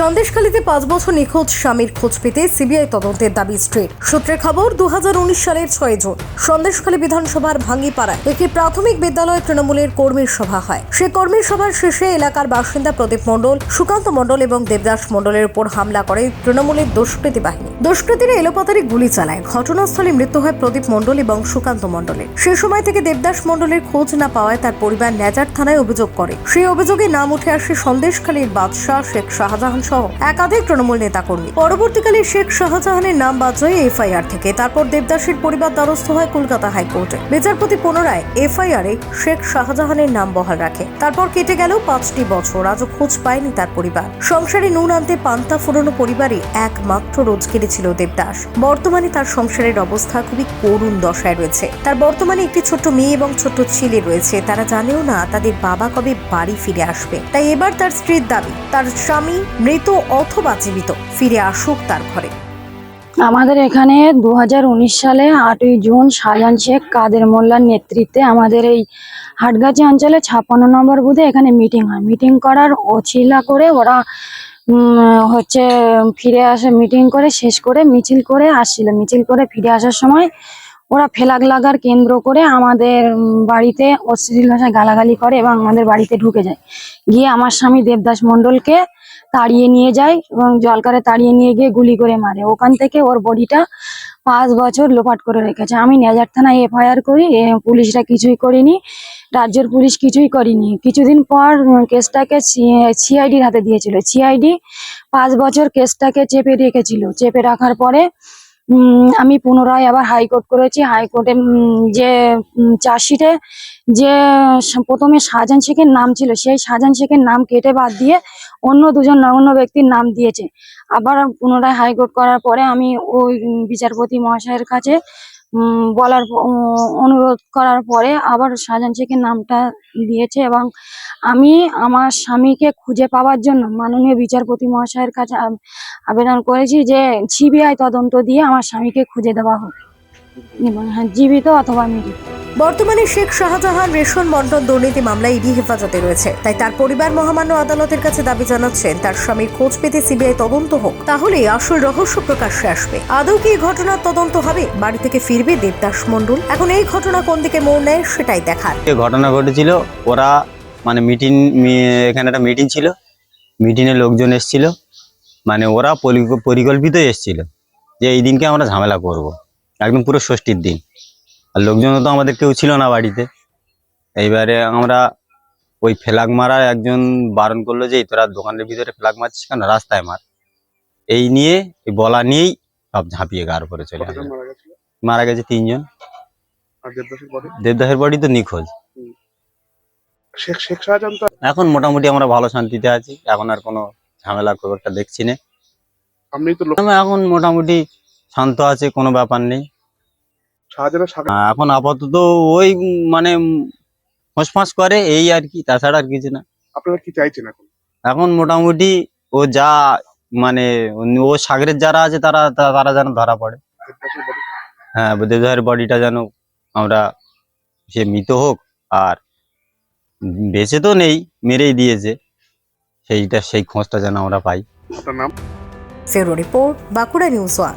সন্দেশখালীতে পাঁচ বছর নিখোঁজ স্বামীর খোঁজ পেতে সিবিআই তদন্তের দাবি স্ট্রেট। সূত্রে খবর, দুহাজার উনিশ সালের ছয় জুন সন্দেশখালী বিধানসভার ভাঙ্গিপাড়ায় একটি প্রাথমিক বিদ্যালয় তৃণমূলের কর্মীর সভা হয়। সে কর্মীর সভার শেষে এলাকার বাসিন্দা প্রদীপ মণ্ডল, সুকান্ত মণ্ডল এবং দেবদাস মণ্ডলের উপর হামলা করে তৃণমূলের দুষ্কৃতী বাহিনী। দুষ্কৃতীরা এলোপাতারি গুলি চালায়। ঘটনাস্থলে মৃত্যু হয় প্রদীপ মণ্ডল এবং সুকান্ত মণ্ডলের। সে সময় থেকে দেবদাস মণ্ডলের খোঁজ না পাওয়ায় তার পরিবার নেজার থানায় অভিযোগ করে। সেই অভিযোগে নাম উঠে আসে সন্দেশখালীর বাদশাহ শেখ শাহজাহান সহ একাধিক তৃণমূল নেতাকর্মী। পরবর্তীকালে শেখ শাহজাহানের নাম বাদ যায় এফআইআর থেকে। তারপর দেবদাসের পরিবার দ্বারস্থ হয় কলকাতা হাইকোর্টে। বিচারপতি পুনরায় এফআইআর এ শেখ শাহজাহানের নাম বহাল রাখে। তারপর কেটে গেল পাঁচটি বছর। আজও খোঁজ পায়নি তার পরিবার। সংসারে নুন আনতে পান্তা ফুরনো পরিবারে একমাত্র রোজগেরে ছিল দেবদাস। বর্তমানে তার সংসারের অবস্থা খুবই করুণ দশায় রয়েছে। তার বর্তমানে একটি ছোট্ট মেয়ে এবং ছোট্ট ছেলে রয়েছে। তারা জানেও না তাদের বাবা কবে বাড়ি ফিরে আসবে। তাই এবার তার স্ত্রীর দাবি, তার স্বামী মৃত অথবা জীবিত, ফিরে আসুক তার ঘরে। আমাদের এখানে দু হাজার উনিশ সালে আটই জুন শাহজাহান শেখ কাদের মোল্লার নেতৃত্বে আমাদের এই হাটগাছি অঞ্চলে ছাপ্পান্ন নম্বর বুধে এখানে মিটিং হয়। মিটিং করার অছিলা করে ওরা হচ্ছে ফিরে আসে, মিটিং করে, শেষ করে, মিছিল করে আসছিল। মিছিল করে ফিরে আসার সময় ওরা ফেলাগ লাগার কেন্দ্র করে আমাদের বাড়িতে অশ্লীল ভাষায় গালাগালি করে এবং আমাদের বাড়িতে ঢুকে যায়। গিয়ে আমার স্বামী দেবদাস মণ্ডলকে তাড়িয়ে নিয়ে যায় এবং জলকারে তাড়িয়ে নিয়ে গিয়ে গুলি করে মারে। ওখান থেকে ওর বডিটা পাঁচ বছর লোপাট করে রেখেছে। আমি নেজার থানায় এফআইআর করি পুলিশরা কিছুই করেনি, রাজ্যের পুলিশ কিছুই করেনি। কিছুদিন পর কেসটাকে সিআইডির হাতে দিয়েছিল। সিআইডি পাঁচ বছর কেসটাকে চেপে রেখেছিল। চেপে রাখার পরে আমি পুনরায় আবার হাইকোর্ট করেছি। হাইকোর্টে যে চার্জশিটে যে, প্রথমে শাহজাহান শেখের নাম ছিল, সেই শাহজাহান শেখের নাম কেটে বাদ দিয়ে অন্য দুজন নগণ্য ব্যক্তির নাম দিয়েছে। আবার পুনরায় হাইকোর্ট করার পরে আমি ওই বিচারপতি মহাশয়ের কাছে বলার অনুরোধ করার পরে আবার শাহজাহান শেখের নামটা দিয়েছে এবং আমি আমার স্বামীকে খুঁজে পাওয়ার জন্য মাননীয় বিচারপতি মহাশয়ের কাছে আবেদন করেছি যে সিবিআই তদন্ত দিয়ে আমার স্বামীকে খুঁজে দেওয়া হোক। হ্যাঁ জীবিত অথবা মৃত। বর্তমানে শেখ শাহজাহান রেশন বন্টন দুর্নীতি মামলায় ইডি হেফাজতে রয়েছে। তাই তার পরিবার মহামান্য আদালতের কাছে দাবি জানাচ্ছেন, তার স্বামীর খোঁজ পেতে সিবিআই তদন্ত হোক, তাহলেই আসল রহস্য প্রকাশ্যে আসবে। আদৌ কি ঘটনার তদন্ত হবে? বাড়ি থেকে ফিরবে দেবদাস মণ্ডল। এখন এই ঘটনা কোন দিকে মোড় নেয় সেটাই দেখার। ঘটনা ঘটেছিল, ওরা মানে মিটিং এখানে একটা মিটিং ছিল। মিটিংয়ে লোকজন এসেছিল। মানে ওরা পরি- পরিকল্পিত এসেছিল যে এই দিনকে আমরা ঝামেলা করব। একদম পুরো ষষ্ঠীর দিন। আর লোকজন তো আমাদের কেউ ছিল না বাড়িতে। এইবারে আমরা ওই ফ্ল্যাগ মারা একজন বারণ করল যে "এই তোরা দোকানের ভিতরে ফ্ল্যাগ মারছিস কেন? রাস্তায় মার। এই নিয়ে এই বলা নিয়েই সব ঝাঁপিয়ে গার পরে চলে আসলো। মারা গেছে তিনজন। দেবদাসের বাড়ি তো নিখোঁজ। এখন মোটামুটি আমরা ভালো শান্তিতে আছি। এখন আর কোনো ঝামেলা খুব একটা দেখছি না। এখন মোটামুটি শান্ত আছে কোনো ব্যাপার নেই। এখন আপাতত ওই মানে ফাঁস করে এই আর কি তাছাড়া আর কিছু না। আপনারা কি চাইছেন এখন? এখন মোটামুটি ও যা মানে ও সাগরের যারা আছে তারা তা- তারা যেন ধরা পড়ে? হ্যাঁ দেহের বডিটা যেন আমরা সে মৃত হোক আর বেঁচে তো নেই মেরেই দিয়েছে। সেইটা সেই খোঁজটা যেন আমরা পাই। নাম? ফেরো রিপোর্ট বাঁকুড়া নিউজ ওয়ান